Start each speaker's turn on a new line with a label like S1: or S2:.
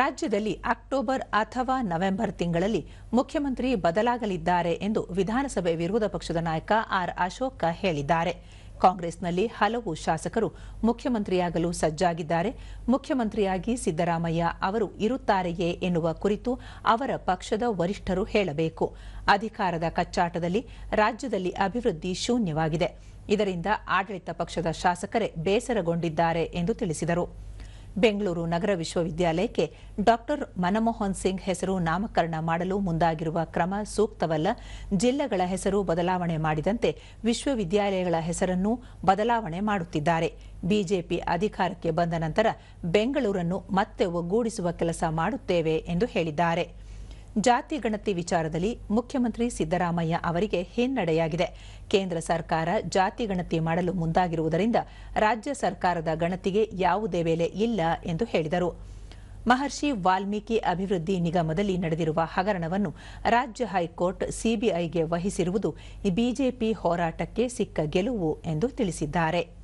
S1: ರಾಜ್ಯದಲ್ಲಿ ಅಕ್ಟೋಬರ್ ಅಥವಾ ನವೆಂಬರ್ ತಿಂಗಳಲ್ಲಿ ಮುಖ್ಯಮಂತ್ರಿ ಬದಲಾಗಲಿದ್ದಾರೆ ಎಂದು ವಿಧಾನಸಭೆ ವಿರೋಧ ಪಕ್ಷದ ನಾಯಕ ಆರ್ ಅಶೋಕ ಹೇಳಿದ್ದಾರೆ. ಕಾಂಗ್ರೆಸ್ನಲ್ಲಿ ಹಲವು ಶಾಸಕರು ಮುಖ್ಯಮಂತ್ರಿಯಾಗಲು ಸಜ್ಜಾಗಿದ್ದಾರೆ. ಮುಖ್ಯಮಂತ್ರಿಯಾಗಿ ಸಿದ್ದರಾಮಯ್ಯ ಅವರು ಇರುತ್ತಾರೆಯೇ ಎನ್ನುವ ಕುರಿತು ಅವರ ಪಕ್ಷದ ವರಿಷ್ಠರು ಹೇಳಬೇಕು. ಅಧಿಕಾರದ ಕಚ್ಚಾಟದಲ್ಲಿ ರಾಜ್ಯದಲ್ಲಿ ಅಭಿವೃದ್ಧಿ ಶೂನ್ಯವಾಗಿದೆ. ಇದರಿಂದ ಆಡಳಿತ ಪಕ್ಷದ ಶಾಸಕರೇ ಬೇಸರಗೊಂಡಿದ್ದಾರೆ ಎಂದು ತಿಳಿಸಿದರು. ಬೆಂಗಳೂರು ನಗರ ವಿಶ್ವವಿದ್ಯಾಲಯಕ್ಕೆ ಡಾಕ್ಟರ್ ಮನಮೋಹನ್ ಸಿಂಗ್ ಹೆಸರು ನಾಮಕರಣ ಮಾಡಲು ಮುಂದಾಗಿರುವ ಕ್ರಮ ಸೂಕ್ತವಲ್ಲ. ಜಿಲ್ಲೆಗಳ ಹೆಸರು ಬದಲಾವಣೆ ಮಾಡಿದಂತೆ ವಿಶ್ವವಿದ್ಯಾಲಯಗಳ ಹೆಸರನ್ನು ಬದಲಾವಣೆ ಮಾಡುತ್ತಿದ್ದಾರೆ. ಬಿಜೆಪಿ ಅಧಿಕಾರಕ್ಕೆ ಬಂದ ನಂತರ ಬೆಂಗಳೂರನ್ನು ಮತ್ತೆ ಒಗ್ಗೂಡಿಸುವ ಕೆಲಸ ಮಾಡುತ್ತೇವೆ ಎಂದು ಹೇಳಿದ್ದಾರೆ. ಜಾತಿ ಗಣತಿ ವಿಚಾರದಲ್ಲಿ ಮುಖ್ಯಮಂತ್ರಿ ಸಿದ್ದರಾಮಯ್ಯ ಅವರಿಗೆ ಹಿನ್ನಡೆಯಾಗಿದೆ. ಕೇಂದ್ರ ಸರ್ಕಾರ ಜಾತಿ ಗಣತಿ ಮಾಡಲು ಮುಂದಾಗಿರುವುದರಿಂದ ರಾಜ್ಯ ಸರ್ಕಾರದ ಗಣತಿಗೆ ಯಾವುದೇ ಬೆಲೆ ಇಲ್ಲ ಎಂದು ಹೇಳಿದರು. ಮಹರ್ಷಿ ವಾಲ್ಮೀಕಿ ಅಭಿವೃದ್ಧಿ ನಿಗಮದಲ್ಲಿ ನಡೆದಿರುವ ಹಗರಣವನ್ನು ರಾಜ್ಯ ಹೈಕೋರ್ಟ್ ಸಿಬಿಐಗೆ ವಹಿಸಿರುವುದು ಬಿಜೆಪಿ ಹೋರಾಟಕ್ಕೆ ಸಿಕ್ಕ ಗೆಲುವು ಎಂದು ತಿಳಿಸಿದ್ದಾರೆ.